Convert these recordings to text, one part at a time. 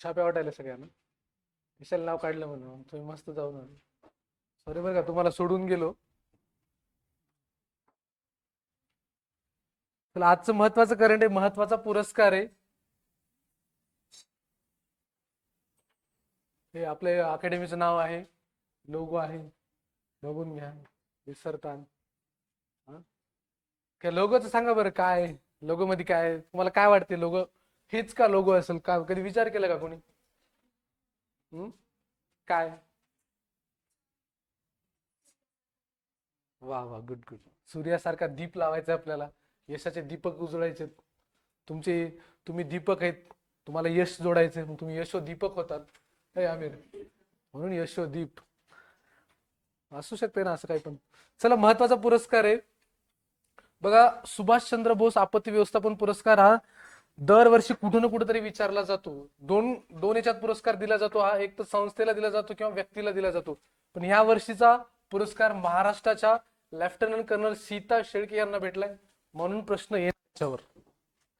छाप्या वाटायला सगळ्यांना. विशाल नाव काढलं म्हणून तुम्ही मस्त जाऊन आले. सॉरी बरं का तुम्हाला सोडून गेलो. चला आजचं महत्वाचं करंट आहे महत्त्वाचा पुरस्कार आहे. हे आपल्या अकॅडमीचं नाव आहे. लोगो आहे. बघून घ्या. विसरतान. काय लोगोचं सांगा बरं काय? लोगो मध्ये काय? तुम्हाला काय वाटते लोगो? हेच का लोगो असेल? का कधी विचार केला का कोणी? हम्म? काय? वा वा गुड गुड सूर्यासारखा दीप लावायचा आपल्याला. यशाचे दीपक उजळायचे तुमचे तुम्ही दीपक आहेत. तुम्हाला यश जोडायचे मग तुम्ही यशो दीपक होतात. हे आमिर म्हणून यशो दीप. असू शकते ना असं काही पण. चला महत्त्वाचा पुरस्कार आहे. बघा सुभाषचंद्र बोस आपत्ती व्यवस्थापन पुरस्कार हा दरवर्षी कुठं ना कुठेतरी विचारला जातो. दोन दोन याच्यात पुरस्कार दिला जातो. हा एक तर संस्थेला दिला जातो किंवा व्यक्तीला दिला जातो. पण ह्या वर्षीचा पुरस्कार महाराष्ट्राच्या लेफ्टनंट कर्नल सीता शेळके यांना भेटलाय. म्हणून प्रश्न येत त्याच्यावर.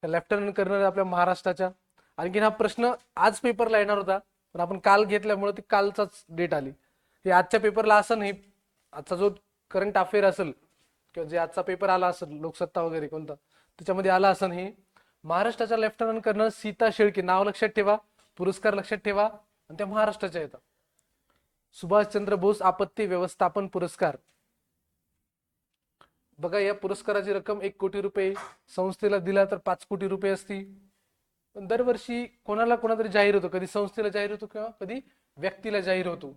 लेफ्टनंट कर्नल आपल्या महाराष्ट्राच्या. आणखीन हा प्रश्न आज पेपरला येणार होता. पण आपण काल घेतल्यामुळे ती कालचाच डेट आली. हे आजच्या पेपरला असं नाही. आजचा जो करंट अफेअर असेल किंवा जे आजचा पेपर आला असेल लोकसत्ता वगैरे कोणता त्याच्यामध्ये आला असं हे महाराष्ट्राच्या लेफ्टनंट कर्नल सीता शेळके नाव लक्षात ठेवा पुरस्कार लक्षात ठेवा आणि त्या महाराष्ट्राच्या येतात. सुभाषचंद्र बोस आपत्ती व्यवस्थापन पुरस्कार. बघा या पुरस्काराची रक्कम एक कोटी रुपये संस्थेला दिला तर पाच कोटी रुपये असती पण दरवर्षी कोणाला कोणातरी जाहीर होतो? कधी संस्थेला जाहीर होतो किंवा कधी व्यक्तीला जाहीर होतो?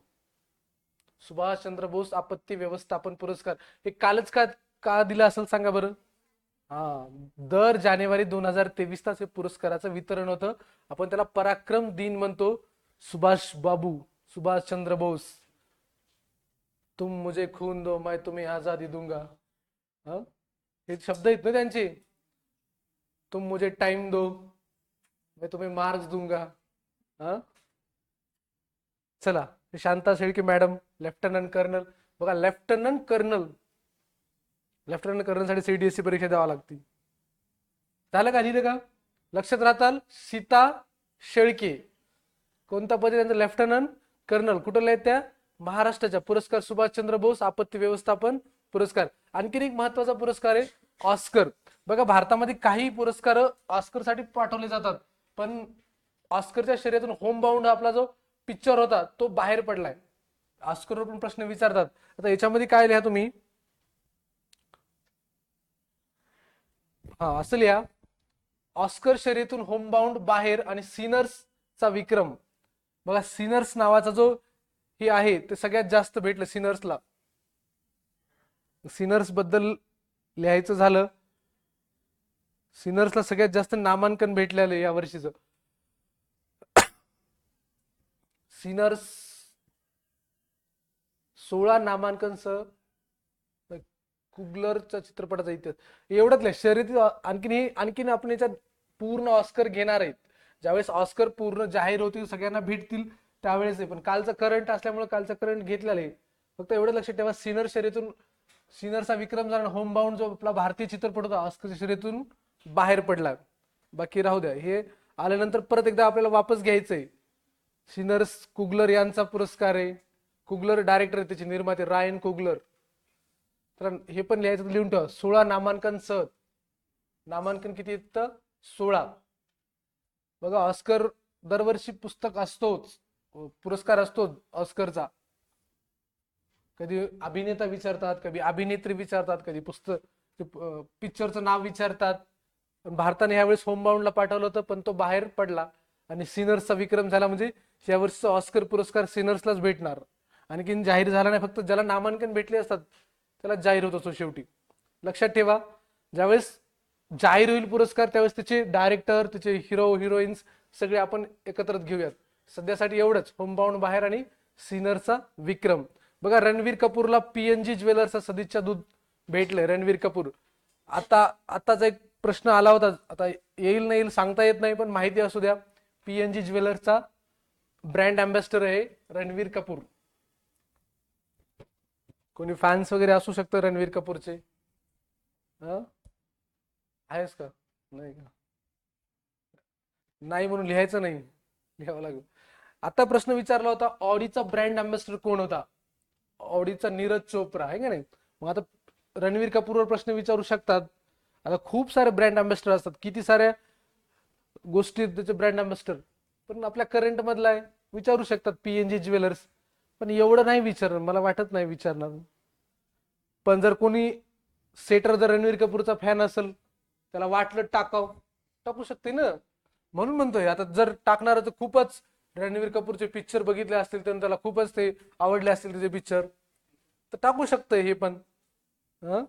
सुभाषचंद्र बोस आपत्ती व्यवस्थापन पुरस्कार. हे कालच का का दिला असेल सांगा बरं? हा दर जानेवारी दोन हजार तेवीस तास हे पुरस्काराचं वितरण होतं. आपण त्याला पराक्रम दिन म्हणतो. सुभाष बाबू सुभाष चंद्र बोस. तुम मुझे खून दो मैं तुम्हें आजादी दूंगा. हा? हे शब्द आहेत ना त्यांचे. तुम मुझे टाइम दो मैं तुम्हें मार्क्स दूंगा. हा? चला Shanta Shelke madam lieutenant colonel. बघा लेफ्टनंट कर्नल लेफ्टनंट कर्नलसाठी सीडीएससी परीक्षा द्यावा लागते. झालं का लिहिलं का? लक्षात राहताल सीता शेळके. कोणता पद त्यांचं लेफ्टनंट कर्नल कुठं आहेत त्या? महाराष्ट्राच्या. पुरस्कार सुभाषचंद्र बोस आपत्ती व्यवस्थापन पुरस्कार. आणखीन एक महत्त्वाचा पुरस्कार आहे ऑस्कर. बघा भारतामध्ये काही पुरस्कार ऑस्करसाठी पाठवले जातात. पण ऑस्करच्या शर्यतून होम बाउंड आपला जो पिक्चर होता तो बाहेर पडलाय. ऑस्करवर पण प्रश्न विचारतात. आता याच्यामध्ये काय लिहा तुम्ही? हा असं लिहा. ऑस्कर शर्यतून होमबाउंड बाहेर आणि सिनर्सचा विक्रम. बघा सिनर्स नावाचा जो हे आहे ते सगळ्यात जास्त भेटलं सिनर्सला सिनर्सबद्दल लिहायचं झालं. सिनर्सला सगळ्यात जास्त नामांकन भेटलेलं या वर्षीचं. सिनर्स सोळा नामांकन नामांकनसह कुगलरच्या चित्रपटाचा इतिहास एवढंच नाही शर्यती आणखीन हे आणखीन आपण याच्यात पूर्ण ऑस्कर घेणार आहेत. ज्यावेळेस ऑस्कर पूर्ण जाहीर होतील सगळ्यांना भेटतील त्यावेळेस आहे. पण कालचा करंट असल्यामुळे कालचा करंट घेतलेला आहे. फक्त एवढं लक्षात ठेवा सिनर शर्यतून सिनरचा विक्रम झाला होम बाउंड जो आपला भारतीय चित्रपट होता ऑस्करच्या शर्यतून बाहेर पडला. बाकी राहू द्या. हे आल्यानंतर परत एकदा आपल्याला वापस घ्यायचंय. सिनर्स कुगलर यांचा पुरस्कार आहे. कुगलर डायरेक्टर आहे त्याचे निर्माते रायन कुगलर तर हे पण लिहायचं लिहून ठेवा. सोळा नामांकन सह नामांकन किती येतं सोळा. बघा ऑस्कर दरवर्षी पुस्तक असतोच. पुरस्कार असतो ऑस्करचा. कधी अभिनेता विचारतात कधी अभिनेत्री विचारतात कधी पुस्तक पिक्चरचं नाव विचारतात. पण भारताने यावेळेस होमबाउंडला पाठवलं होतं पण तो बाहेर पडला. आणि सिनर्सचा विक्रम झाला म्हणजे यावर्षीचा ऑस्कर पुरस्कार सिनर्सलाच भेटणार. आणखीन जाहीर झाला नाही फक्त ज्याला नामांकन भेटले असतात त्याला जाहीर होत असतो शेवटी. लक्षात ठेवा ज्यावेळेस जाहीर होईल पुरस्कार त्यावेळेस त्याचे डायरेक्टर त्याचे हिरो हिरोईन्स सगळे आपण एकत्रच घेऊयात. सध्यासाठी एवढंच. होमबाउंड बाहेर आणि सिनरचा विक्रम. बघा रणवीर कपूरला पीएनजी ज्वेलर्सचा सदिच्छा दूध भेटलंय. रणवीर कपूर. आता आताचा एक प्रश्न आला होता. आता येईल नाही येईल सांगता येत नाही पण माहिती असू द्या. पीएनजी ज्वेलर्सचा ब्रँड अँबॅसिडर आहे रणवीर कपूर. कोणी फॅन्स वगैरे असू शकतं रणवीर कपूरचे? आहेस का? नाही का? नाही म्हणून लिहायचं नाही. लिहावं लागेल. आता प्रश्न विचारला होता ऑडीचा ब्रँड अँबॅसिडर कोण होता? ऑडीचा नीरज चोप्रा आहे का नाही? मग आता रणवीर कपूरवर प्रश्न विचारू शकतात. आता खूप सारे ब्रँड अँबॅसिडर असतात. किती साऱ्या गोष्टी त्याचे ब्रँड अँबॅसिडर पण आपल्या करंट मधला आहे. विचारू शकतात पीएनजी ज्वेलर्स. पण एवढं नाही विचारणार मला वाटत नाही विचारणार. पण जर कोणी सेटर जर रणवीर कपूरचा फॅन असेल त्याला वाटलं टाकाव टाकू शकते ना. म्हणून म्हणतोय आता जर टाकणार तर खूपच रणवीर कपूरचे पिक्चर बघितले असतील तर त्याला खूपच ते आवडले असतील त्याचे पिक्चर तर टाकू शकतं हे पण. हं?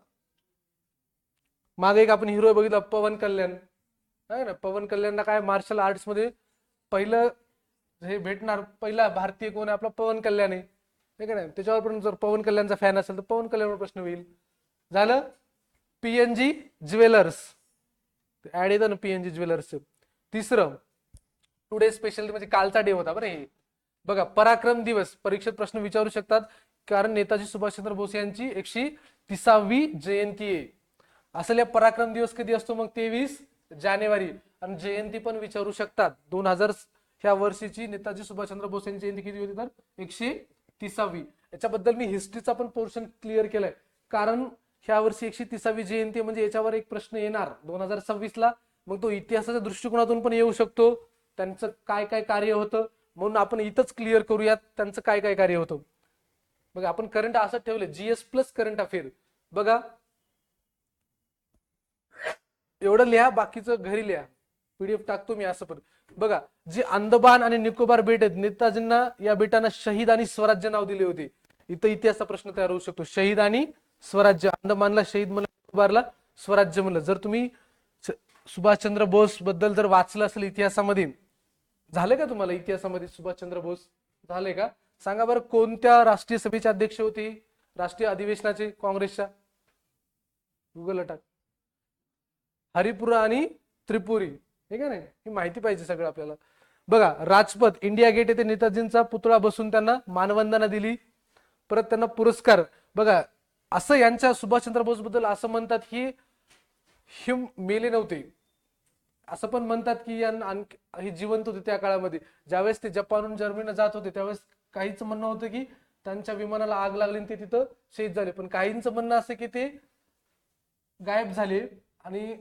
मागे एक आपण हिरो बघितला पवन कल्याण. आहे ना पवन कल्याणला काय मार्शल आर्ट्समध्ये पहिलं हे भेटणार पहिला भारतीय कोण आहे? आपला पवन कल्याण आहे. नाही का नाही? त्याच्यावर पण जर पवन कल्याणचा फॅन असेल तर पवन कल्याणवर प्रश्न होईल. झालं? PNG jewellers. ऍड येतं ना पीएनजी ज्वेलर्स. तिसरं टुडे स्पेशल म्हणजे कालचा डे होता बरं हे. बघा पराक्रम दिवस. परीक्षेत प्रश्न विचारू शकतात. कारण नेताजी सुभाषचंद्र बोस यांची एकशे तिसावी जयंती आहे. असल्या पराक्रम दिवस कधी असतो? मग तेवीस जानेवारी. आणि जयंती पण विचारू शकतात. दोन हजार ह्या वर्षीची नेताजी सुभाषचंद्र बोस यांची जयंती किती होती तर? एकशे तिसावी. याच्याबद्दल मी हिस्ट्रीचा पण पोर्शन क्लिअर केलाय. कारण ह्या वर्षी एकशे तिसावी जयंती म्हणजे याच्यावर एक प्रश्न येणार. दोन हजार सव्वीस ला मग तो इतिहासाच्या दृष्टिकोनातून पण येऊ शकतो. त्यांचं काय काय कार्य होतं? म्हणून आपण इथंच क्लिअर करूयात त्यांचं काय काय कार्य होतं. बघा आपण करंट असं ठेवले जीएस प्लस करंट अफेअर बघा. एवढं लिहा बाकीचं घरी लिहा. पीडीएफ टाकतो मी असं पण. बघा जे अंदमान आणि निकोबार बेट आहेत नेताजींना या बेटांना शहीद आणि स्वराज्य नाव दिले होते. इथं इतिहासाचा प्रश्न तयार होऊ शकतो. शहीद आणि स्वराज्य. अंदमानला शहीद म्हणलं निकोबारला स्वराज्य म्हणलं. जर तुम्ही सुभाषचंद्र बोस बद्दल जर वाचलं असेल इतिहासामध्ये झालं का तुम्हाला इतिहासामध्ये सुभाषचंद्र बोस? झाले का? सांगा बरं कोणत्या राष्ट्रीय सभेचे अध्यक्ष होते? राष्ट्रीय अधिवेशनाचे काँग्रेसच्या? गुगल टाक. हरिपुरा आणि त्रिपुरी. ठीक आहे ना ही माहिती पाहिजे सगळं आपल्याला. बघा राजपथ इंडिया गेट येथे नेताजींचा पुतळा बसून त्यांना मानवंदना दिली. परत त्यांना पुरस्कार. बघा असं यांच्या सुभाषचंद्र बोस बद्दल असं म्हणतात की हे मेले नव्हते. असं पण म्हणतात की यांना आणखी हे जिवंत होते त्या काळामध्ये. ज्यावेळेस ते जपानहून जर्मनीला जात होते त्यावेळेस काहीच म्हणणं होतं की त्यांच्या विमानाला आग लागली आणि ते तिथं शहीद झाले. पण काहींचं म्हणणं असं की ते गायब झाले आणि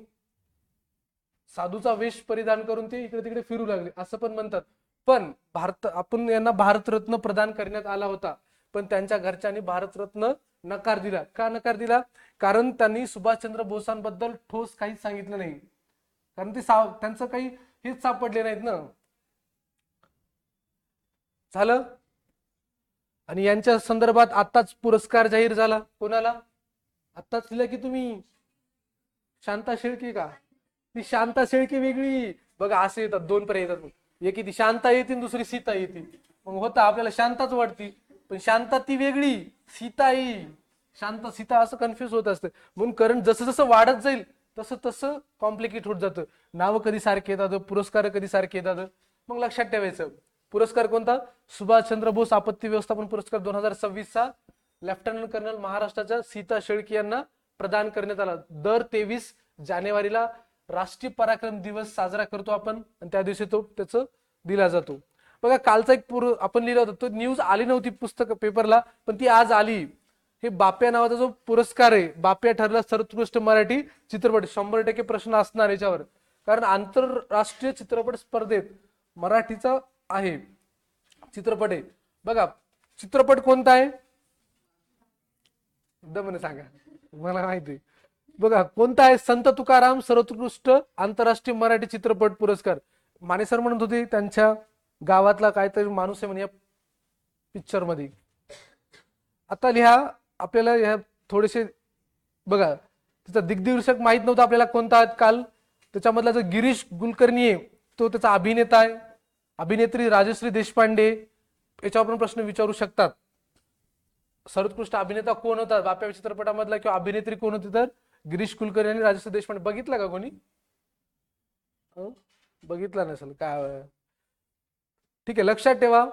साधूचा वेश परिधान करून ते इकडे तिकडे फिरू लागले असं पण म्हणतात. पण भारत आपण यांना भारतरत्न प्रदान करण्यात आला होता. पण त्यांच्या घरच्यांनी भारतरत्न नकार दिला. का नकार दिला? कारण त्यांनी सुभाषचंद्र बोसांबद्दल ठोस काहीच सांगितलं नाही. कारण ते सा त्यांचं काही हेच सापडले नाहीत ना. झालं? आणि यांच्या संदर्भात आताच पुरस्कार जाहीर झाला. कोणाला? आत्ताच लिहिला की तुम्ही? शांता शेळके का? ती शांता शेळकी वेगळी. बघा असे येतात दोन पर्याय येतात मग. एक ती शांता येतील दुसरी सीता येतील मग होता आपल्याला शांताच वाटती. पण शांता ती वेगळी सीता येईल शांत सीता असं कन्फ्युज होत असतं. म्हणून कारण जसं जसं वाढत जाईल तसं तसं कॉम्प्लिकेट होत जातं. नावं कधी सारखे येतात पुरस्कार कधी सारखे येतात. मग लक्षात ठेवायचं. पुरस्कार कोणता? सुभाषचंद्र बोस आपत्ती व्यवस्थापन पुरस्कार दोन हजार सव्वीसचा लेफ्टनंट कर्नल महाराष्ट्राच्या सीता शेळके यांना प्रदान करण्यात आला. दर तेवीस जानेवारीला राष्ट्रीय पराक्रम दिवस साजरा करतो आपण आणि त्या दिवशी तो त्याचं दिला जातो. बघा कालचा एक पूर आपण लिहिला होता तो न्यूज आली नव्हती पुस्तक पेपरला पण ती आज आली. हे बाप्या नावाचा जो पुरस्कार आहे बाप्या ठरला सर्वोत्कृष्ट मराठी चित्रपट शंभर टक्के प्रश्न असणार याच्यावर. कारण आंतरराष्ट्रीय चित्रपट स्पर्धेत मराठीचा आहे चित्रपट आहे. बघा चित्रपट कोणता आहे? दमने सांगा. मला माहिती बघा कोणता आहे संत तुकाराम सर्वोत्कृष्ट आंतरराष्ट्रीय मराठी चित्रपट पुरस्कार? माने सर म्हणत होते त्यांच्या गावातला काहीतरी माणूस आहे म्हणे या पिक्चरमध्ये. आता लिहा आपल्याला ह्या थोडेसे बघा त्याचा दिग्दर्शक माहीत नव्हता आपल्याला कोणता आहेत काल. त्याच्यामधला जो गिरीश कुलकर्णी आहे तो त्याचा अभिनेता आहे. अभिनेत्री राजश्री देशपांडे. याच्यावर पण प्रश्न विचारू शकतात. सर्वोत्कृष्ट अभिनेता कोण होता? बाप्या चित्रपटामधला किंवा अभिनेत्री कोण होती तर? गिरीश कुलकर्णी आणि राजश्री देशपांडे. बघितला का कोणी? हो? बघितला नसेल. काय? ठीक आहे लक्षात ठेवा.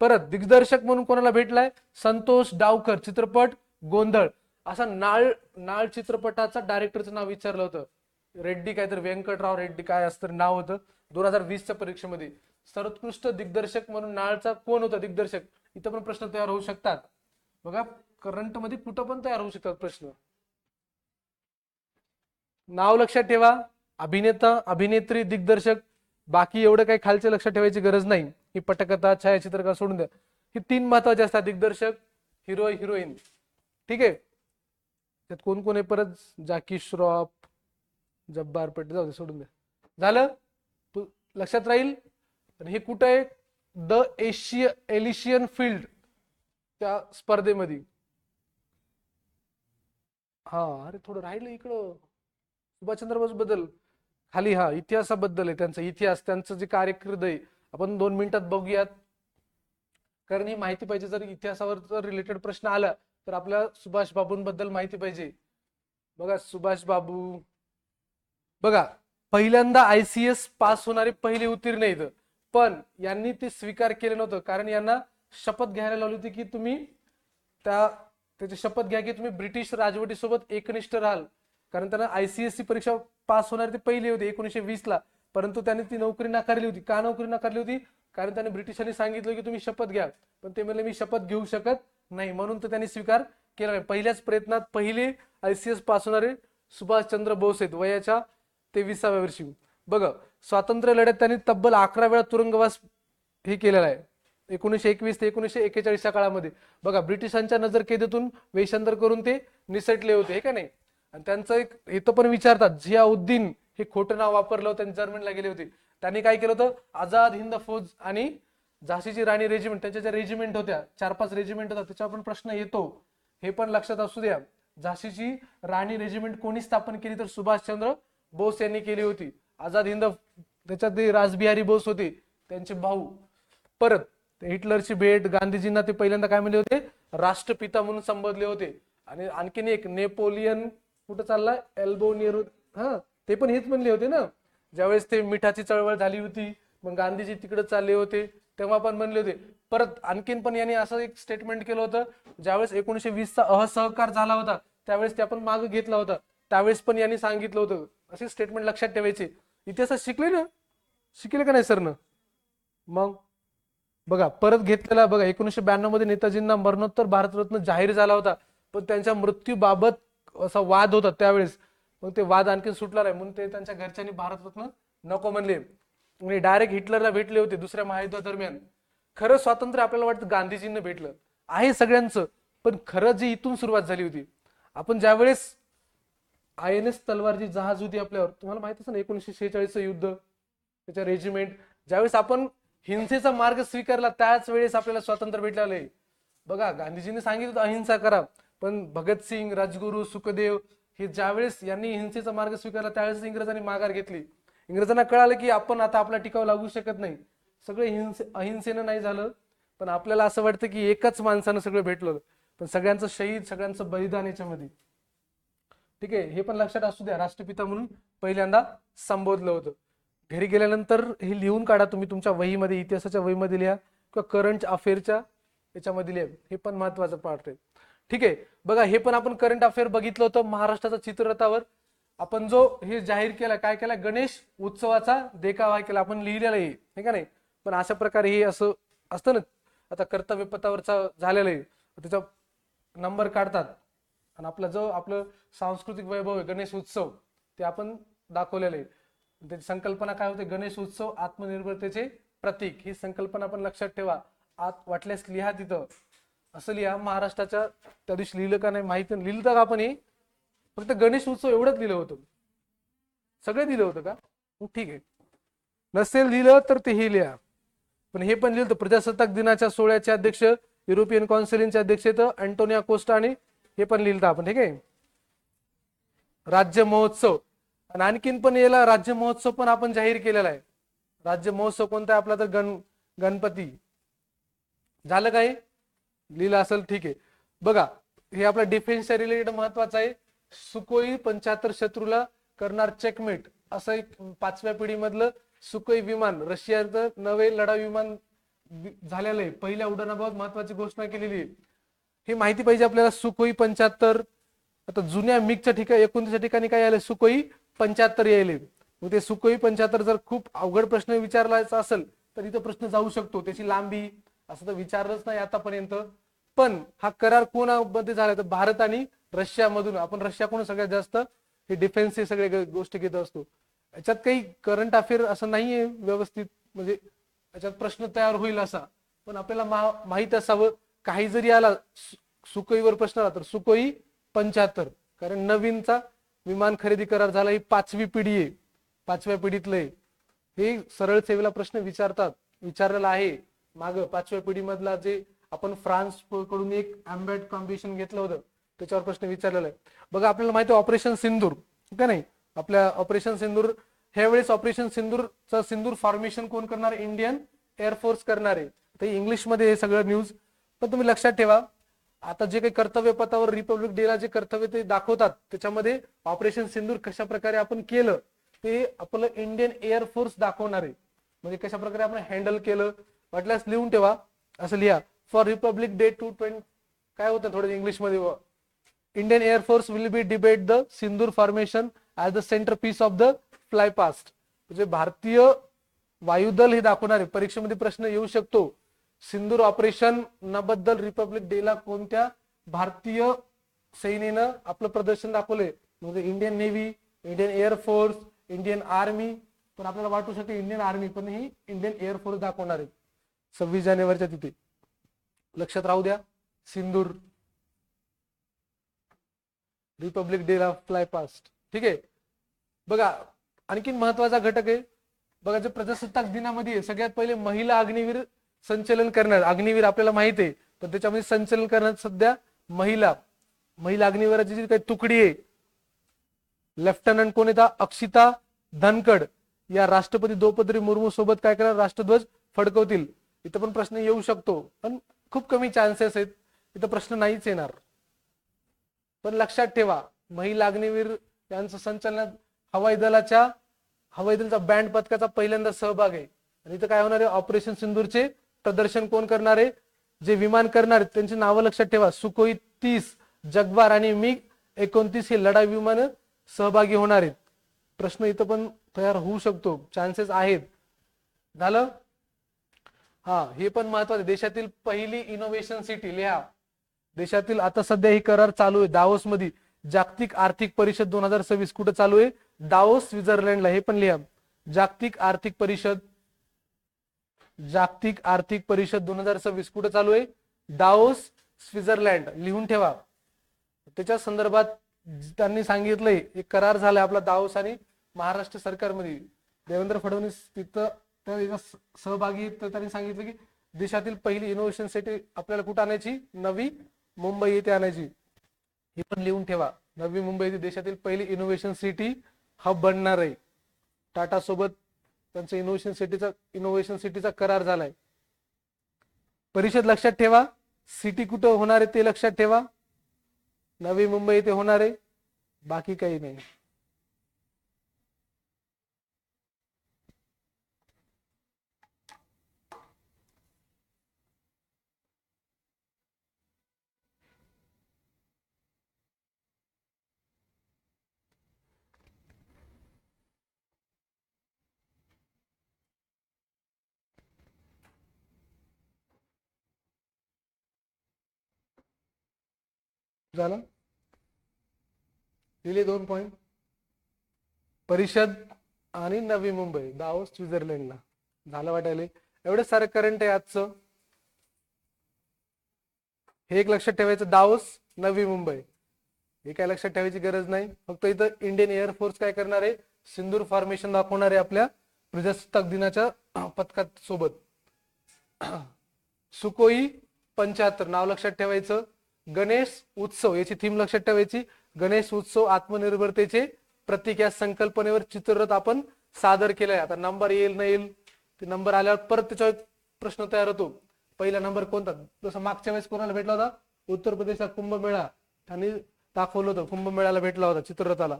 परत दिग्दर्शक म्हणून कोणाला भेटलाय? संतोष डावकर चित्रपट गोंधळ. असा नाळ नाळ चित्रपटाचा डायरेक्टरचं नाव विचारलं होतं. रेड्डी काय तर व्यंकटराव रेड्डी काय असतं नाव होतं. दोन हजार वीसच्या परीक्षेमध्ये. सर्वोत्कृष्ट दिग्दर्शक म्हणून नाळचा कोण होता दिग्दर्शक? इथं पण प्रश्न तयार होऊ शकतात. बघा करंटमध्ये कुठं पण तयार होऊ शकतात प्रश्न. नाव लक्षात ठेवा. अभिनेता अभिनेत्री दिग्दर्शक बाकी एवढं काही खालचे लक्षात ठेवायची गरज नाही. ही पटकथा छायाचित्रकार सोडून द्या. ही तीन महत्त्वाचे असतात. दिग्दर्शक हिरो हिरोईन. ठीक आहे? त्यात कोण कोण आहे परत? जाकी श्रॉफ जब्बार पेट जाऊ दे सोडून द्या. झालं? तू लक्षात राहील? आणि हे कुठं आहे? द एशिय एलिशियन फील्ड त्या स्पर्धेमध्ये. हा अरे थोडं राहिलं इकडं. सुभाषचंद्र बोस बद्दल खाली हा इतिहासाबद्दल आहे त्यांचा इतिहास त्यांचं जे कार्यकृत आहे आपण दोन मिनिटात बघूयात. कारण ही माहिती पाहिजे जर इतिहासावर जर रिलेटेड प्रश्न आला तर आपल्या सुभाष बाबूंबद्दल माहिती पाहिजे. बघा सुभाष बाबू. बघा पहिल्यांदा आय सी एस पास होणारे पहिले उत्तीर्ण आहेत. पण यांनी ते स्वीकार केले नव्हतं कारण यांना शपथ घ्यायला लावली होती की तुम्ही त्या त्याची शपथ घ्या की तुम्ही ब्रिटिश राजवटीसोबत एकनिष्ठ राहाल. कारण त्यांना आयसीएससी परीक्षा पास होणार ते पहिले होते एकोणीसशे वीस ला. परंतु त्यांनी ती नोकरी नाकारली होती. का नोकरी नाकारली होती? कारण त्यांनी ब्रिटिशांनी सांगितलं की तुम्ही शपथ घ्या. पण ते म्हणले मी शपथ घेऊ शकत नाही. म्हणून तर त्यांनी स्वीकार केला नाही. पहिल्याच प्रयत्नात पहिले आयसीएस पास होणारे सुभाषचंद्र बोस आहेत वयाच्या तेविसाव्या वर्षी. बघा स्वातंत्र्य लढ्यात त्यांनी तब्बल अकरा वेळा तुरुंगवास हे केलेला आहे. एकोणीशे एकवीस ते एकोणीसशे एकेचाळीसच्या काळामध्ये. बघा ब्रिटिशांच्या नजरकेदीतून वेषांतर करून ते निसटले होते हे का नाही? आणि त्यांचं एक इथं पण विचारतात झियाउद्दीन हे खोटं नाव वापरलं होतं जर्मनीला गेले होते. त्यांनी काय केलं होतं? आझाद हिंद फौज आणि झाशीची राणी रेजिमेंट त्यांच्या ज्या रेजिमेंट होत्या चार पाच रेजिमेंट होत्या त्याच्यावर पण प्रश्न येतो. हे पण लक्षात असू द्या. झाशीची राणी रेजिमेंट कोणी स्थापन केली तर सुभाषचंद्र बोस यांनी केली होती. आझाद हिंद त्याच्यात ते राजबिहारी बोस होते त्यांचे भाऊ. परत हिटलरची भेट गांधीजींना ते पहिल्यांदा काय म्हणले होते? राष्ट्रपिता म्हणून संबोधले होते. आणि आणखीन एक नेपोलियन कुठं चाललाय? एल्बो नियर हा ते पण हेच म्हणले होते ना. ज्यावेळेस ते मिठाची चळवळ झाली होती मग गांधीजी तिकडे चालले होते तेव्हा पण म्हणले होते. परत आणखीन पण यांनी असं एक स्टेटमेंट केलं होतं ज्यावेळेस एकोणीशे वीसचा असहकार झाला होता त्यावेळेस ते आपण मागं घेतला होता. त्यावेळेस पण यांनी सांगितलं होतं. असे स्टेटमेंट लक्षात ठेवायचे. इतिहासात शिकले ना? शिकले का नाही सरनं? मग? बघा परत घेतलेला बघा एकोणीशे ब्याण्णवमध्ये नेताजींना मरणोत्तर भारतरत्न जाहीर झाला होता. पण त्यांच्या मृत्यूबाबत असा वाद होता त्यावेळेस. मग ते वाद आणखी सुटला नाही. म्हणून ते त्यांच्या घरच्यांनी भारतरत्न नको म्हणले. म्हणजे डायरेक्ट हिटलरला भेटले होते दुसऱ्या महायुद्धादरम्यान. खरं स्वातंत्र्य आपल्याला वाटतं गांधीजींना भेटलं. आहे सगळ्यांचं. पण खरं जी इथून सुरुवात झाली होती. आपण ज्यावेळेस आय एन एस तलवार जी जहाज होती आपल्यावर तुम्हाला माहीत असेल ना एकोणीशे शेहेचाळीसचं युद्ध त्याच्या रेजिमेंट ज्यावेळेस आपण हिंसेचा मार्ग स्वीकारला त्याच वेळेस आपल्याला स्वातंत्र्य भेटलेलं आहे. बघा गांधीजींनी सांगितलं होतं अहिंसा करा. पण भगतसिंग राजगुरू सुखदेव हे ज्यावेळेस यांनी हिंसेचा मार्ग स्वीकारला त्यावेळेस इंग्रजांनी माघार घेतली. इंग्रजांना कळालं की आपण आता आपला टिकाव लागू शकत नाही. सगळे हिंसे अहिंसेनं नाही झालं पण आपल्याला असं वाटतं की एकच माणसानं सगळं भेटलं. पण सगळ्यांचं शहीद सगळ्यांचं बलिदान याच्यामध्ये. ठीक आहे हे पण लक्षात असू द्या. राष्ट्रपिता म्हणून पहिल्यांदा संबोधलं होतं. घरी गेल्यानंतर हे लिहून काढा तुम्ही तुमच्या वहीमध्ये इतिहासाच्या वहीमध्ये लिहा किंवा करंट अफेअरच्या याच्यामध्ये लिहा. हे पण महत्वाचं पार्ट आहे. ठीक आहे? बघा हे पण आपण करंट अफेअर बघितलं होतं महाराष्ट्राच्या चित्ररथावर. आपण जो हे जाहीर केला काय केला? गणेश उत्सवाचा देखावा केला. आपण लिहिलेला आहे हे का नाही? पण अशा प्रकारे हे असं असतं ना आता कर्तव्य पथावरचा झालेलं आहे. त्याचा नंबर काढतात. आणि आपला जो आपलं सांस्कृतिक वैभव आहे गणेश उत्सव ते आपण दाखवलेलं आहे. त्याची संकल्पना काय होते? गणेश उत्सव आत्मनिर्भरतेचे प्रतीक. ही संकल्पना आपण लक्षात ठेवा. आत वाटल्यास लिहा तिथं. असं लिहा महाराष्ट्राच्या त्या दिवशी लिहिलं का नाही माहिती लिहिलं तर आपण हे? फक्त गणेश उत्सव एवढंच लिहिलं होतं. सगळे दिलं होतं का? ठीक आहे. नसेल लिहिलं तर ते हे लिहा. पण हे पण लिहिलं तर प्रजासत्ताक दिनाच्या सोहळ्याचे अध्यक्ष युरोपियन काउन्सिलचे अध्यक्ष तर अँटोनिया कोस्टा आणि हे पण लिहिलं तर आपण. ठीक आहे? राज्य महोत्सव. आणि आणखीन पण याला राज्य महोत्सव पण आपण जाहीर केलेला आहे. राज्य महोत्सव कोणता आहे आपला तर गण गणपती. झालं काय लिहिलं असेल ठीक आहे. बघा हे आपल्या डिफेन्सच्या रिलेटेड महत्वाचं आहे. सुकोई पंच्याहत्तर शत्रूला करणार चेकमेट असं एक पाचव्या पिढीमधलं सुकोई विमान रशियाचं नवे लढाऊ विमान झालेलं आहे. पहिल्या उड्डाणाबाबत महत्वाची घोषणा केलेली आहे. हे माहिती पाहिजे आपल्याला सुकोई पंच्याहत्तर. आता जुन्या मिगच्या ठिकाणी एकोणतीसच्या ठिकाणी काय आलं? सुकोई पंच्याहत्तर यायले. मग ते सुकोई पंच्याहत्तर जर खूप अवघड प्रश्न विचारलायचा असेल तर इथं प्रश्न जाऊ शकतो. त्याची लांबी असं तर विचारलंच नाही आतापर्यंत. पण हा करार कोणामध्ये झाला तर भारत आणि रशियामधून आपण रशियाकडून सगळ्यात जास्त हे डिफेन्स हे सगळे गोष्टी घेत असतो. याच्यात काही करंट अफेअर असं नाहीये व्यवस्थित म्हणजे याच्यात प्रश्न तयार होईल असा. पण आपल्याला मा- माहीत असावं काही जरी आला सुकईवर सुकोईवर प्रश्न आला तर सुकोई पंच्याहत्तर. कारण नवीनचा विमान खरेदी करार झाला ही पाचवी पिढी आहे. पाचव्या पिढीतलं आहे. हे सरळ सेवेला प्रश्न विचारतात विचारलेला आहे. माग पाचव्या पिढीमधला जे आपण फ्रान्सकडून एक अँबेड कॉम्पिटिशन घेतलं होतं त्याच्यावर प्रश्न विचारलेला आहे. बघा आपल्याला माहिती आहे ऑपरेशन सिंदूर का नाही? आपल्या ऑपरेशन सिंदूर ह्या वेळेस ऑपरेशन सिंदूरचं सिंदूर फॉर्मेशन कोण करणार? इंडियन एअरफोर्स करणार आहे. तर इंग्लिशमध्ये हे सगळं न्यूज पण तुम्ही लक्षात ठेवा आता जे काही कर्तव्य पथावर रिपब्लिक डेला जे कर्तव्य ते दाखवतात त्याच्यामध्ये ऑपरेशन सिंदूर कशा प्रकारे आपण केलं ते आपलं इंडियन एअरफोर्स दाखवणार आहे. म्हणजे कशा प्रकारे आपण हँडल केलं वाटल्यास लिहून ठेवा असं लिहा. For republic day two twenty काय होतं थोडं इंग्लिशमध्ये Indian air force will be debate the Sindoor formation as the centre piece of the fly past म्हणजे भारतीय वायुदल हे दाखवणारे परीक्षेमध्ये प्रश्न येऊ शकतो. सिंदूर ऑपरेशन न बद्दल रिपब्लिक डेला कोणत्या भारतीय सैन्यानं आपलं प्रदर्शन दाखवलंय? म्हणजे Indian navy Indian air force Indian army पण आपल्याला वाटू शकते इंडियन आर्मी पण ही इंडियन एअरफोर्स दाखवणार आहे. सव्वीस जानेवारीच्या तिथे. लक्षात राहू द्या सिंदूर. रिपब्लिक डे ला फ्लाय पास्ट ठीक आहे? बघा आणखीन महत्त्वाचा घटक आहे. बघा जे प्रजासत्ताक दिनामध्ये सगळ्यात पहिले महिला अग्निवीर संचलन करणार. अग्निवीर आपल्याला माहीत आहे पण त्याच्यामध्ये संचलन करणार सध्या महिला. महिला अग्निवीराची जी काही तुकडी आहे लेफ्टनंट कोण येतात अक्षिता धनकड या राष्ट्रपती द्रौपदी मुर्मू सोबत काय करणार? राष्ट्रध्वज फडकवतील. इथं पण प्रश्न येऊ शकतो. पण खूप कमी चान्सेस आहेत. इथं प्रश्न नाहीच येणार. पण लक्षात ठेवा महिला अग्निवीर यांचं संचालनात हवाई दलाच्या हवाई दलाचा बँड पथकाचा पहिल्यांदा सहभाग आहे. आणि इथं काय होणार आहे? ऑपरेशन सिंदूरचे प्रदर्शन कोण करणार आहे? जे विमान करणार आहेत त्यांची नावं लक्षात ठेवा. सुकोई तीस जगवार आणि मिग एकोणतीस हे लढाई विमान सहभागी होणार आहेत. प्रश्न इथं पण तयार होऊ शकतो. चान्सेस आहेत. झालं? हा हे पण महत्वाचं देशातील पहिली इनोव्हेशन सिटी लिहा. देशातील आता सध्या ही करार चालू आहे. दावोस मध्ये जागतिक आर्थिक परिषद दोन हजार सव्वीस कुठे चालू आहे? दावोस स्वित्झर्लंडला. हे पण लिहा. जागतिक आर्थिक परिषद जागतिक आर्थिक परिषद दोन हजार सव्वीस कुठे चालू आहे? Davos Switzerland. लिहून ठेवा. त्याच्या संदर्भात त्यांनी सांगितलंय एक करार झालाय आपला दावोस आणि महाराष्ट्र सरकारमध्ये. देवेंद्र फडणवीस तिथं तर एका सहभागी तर त्यांनी सांगितलं की देशातील पहिली इनोव्हेशन सिटी आपल्याला कुठं आणायची? नवी मुंबई येथे आणायची. हे पण लिहून ठेवा. नवी मुंबई येथे देशातील पहिली इनोव्हेशन सिटी हब बनणार आहे. टाटा सोबत त्यांचं इनोव्हेशन सिटीचा इनोव्हेशन सिटीचा करार झालाय. परिषद लक्षात ठेवा. सिटी कुठं होणार आहे ते लक्षात ठेवा. नवी मुंबई येथे होणार आहे. बाकी काही नाही. झालं? दिले दोन पॉईंट परिषद आणि नवी मुंबई दाओस स्वित्झर्लंडला. झालं वाटायला. एवढं सारं करंट आहे आजचं. हे एक लक्षात ठेवायचं दावोस नवी मुंबई. हे काय लक्षात ठेवायची गरज नाही. फक्त इथं इंडियन एअरफोर्स काय करणार आहे? सिंदूर फॉर्मेशन दाखवणार आहे आपल्या प्रजासत्ताक दिनाच्या पथकात सोबत सुकोई पंच्याहत्तर नाव लक्षात ठेवायचं. गणेश उत्सव याची थीम लक्षात ठेवायची. गणेश उत्सव आत्मनिर्भरतेचे प्रतीक या संकल्पनेवर चित्ररथ आपण सादर केलाय. आता नंबर येईल नाही येईल ते नंबर आल्यावर परत त्याच्यावर प्रश्न तयार होतो. पहिला नंबर कोणता? जसं मागच्या वेळेस कोणाला भेटला होता? उत्तर प्रदेशचा कुंभमेळा. त्यांनी दाखवलं होतं कुंभमेळ्याला भेटला होता चित्ररथाला.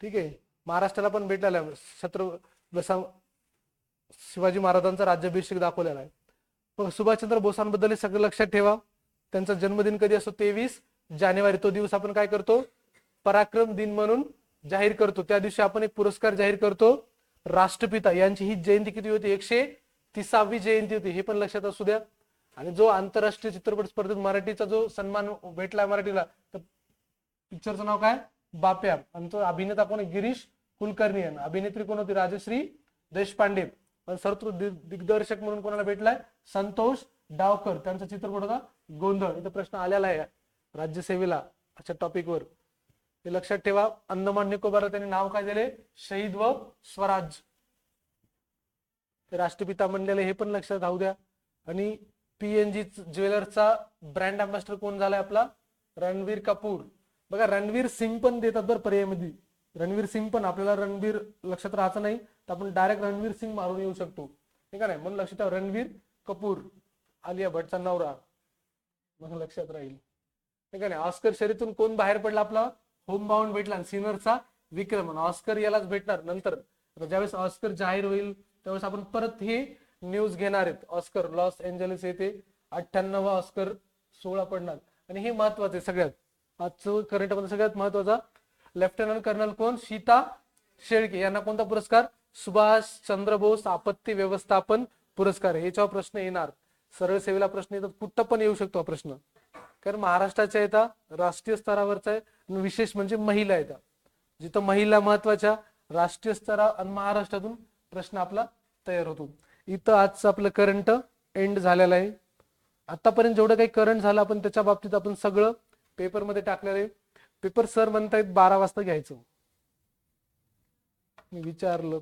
ठीक आहे. महाराष्ट्राला पण भेटलेला आहे. छत्र जसा शिवाजी महाराजांचा राज्याभिषेक दाखवलेला आहे. मग सुभाषचंद्र बोसांबद्दल हे सगळं लक्षात ठेवा. त्यांचा जन्मदिन कधी असतो? तेवीस जानेवारी. तो दिवस आपण काय करतो? पराक्रम दिन म्हणून जाहीर करतो. त्या दिवशी आपण एक पुरस्कार जाहीर करतो. राष्ट्रपिता यांची ही जयंती किती होती? एकशे तिसावी जयंती होती. हे पण लक्षात असू द्या. आणि जो आंतरराष्ट्रीय चित्रपट स्पर्धेत मराठीचा जो सन्मान भेटला मराठीला तर पिक्चरचं नाव काय? बाप्या आणि तो अभिनेता कोण गिरीश कुलकर्णी यांना अभिनेत्री कोण होती? राजश्री देशपांडे. पण सर्व दिग्दर्शक म्हणून कोणाला भेटलाय? संतोष डावकर त्यांचा चित्रपट होता गोंधळ. इथं प्रश्न आलेला आहे. राज्यसेवेला अशा टॉपिकवर हे लक्षात ठेवा. अंदमान निकोबार त्यांनी नाव काय दिले? शहीद व स्वराज. राष्ट्रपिता म्हणलेले हे पण लक्षात राहू द्या. आणि पीएनजी ज्वेलर्सचा ब्रँड अम्बॅसिडर कोण झालाय आपला? रणवीर कपूर. बघा रणवीर सिंग पण देतात बरं पर्यायमध्ये. रणवीर सिंग पण आपल्याला रणवीर लक्षात राहायचं नाही. तर आपण डायरेक्ट रणवीर सिंग मारून येऊ शकतो. ठीक आहे म्हणून लक्षात ठेवा रणवीर कपूर. आलिया भटचा नवरा. मग लक्षात राहील. ठीक आहे ऑस्कर शरीतून कोण बाहेर पडला आपला? होम बाउंड भेटला सिनरचा विक्रम. ऑस्कर यालाच भेटणार नंतर. ज्यावेळेस ऑस्कर जाहीर होईल त्यावेळेस आपण परत ही न्यूज घेणार आहेत. ऑस्कर लॉस एंजलिस येथे अठ्ठ्याण्णव ऑस्कर सोळा पडणार. आणि हे महत्वाचं आहे सगळ्यात. आजचं करंटमध्ये सगळ्यात महत्त्वाचा लेफ्टनंट कर्नल कोण? सीता शेळके. यांना कोणता पुरस्कार? सुभाष चंद्र बोस आपत्ती व्यवस्थापन पुरस्कार. याच्यावर प्रश्न येणार. सरळ सेवेला प्रश्न येतात कुठं पण येऊ शकतो हा प्रश्न. कारण महाराष्ट्राच्या येतात राष्ट्रीय स्तरावरचा आहे विशेष म्हणजे महिला येतात जिथं महिला महत्त्वाच्या राष्ट्रीय स्तरा आणि महाराष्ट्रातून प्रश्न आपला तयार होतो. इथं आजचं आपलं करंट एंड झालेलं आहे. आतापर्यंत जेवढं काही करंट झालं आपण त्याच्या बाबतीत आपण सगळं पेपरमध्ये टाकलेलं आहे. पेपर सर म्हणतायत बारा वाजता घ्यायचं. मी विचारलं.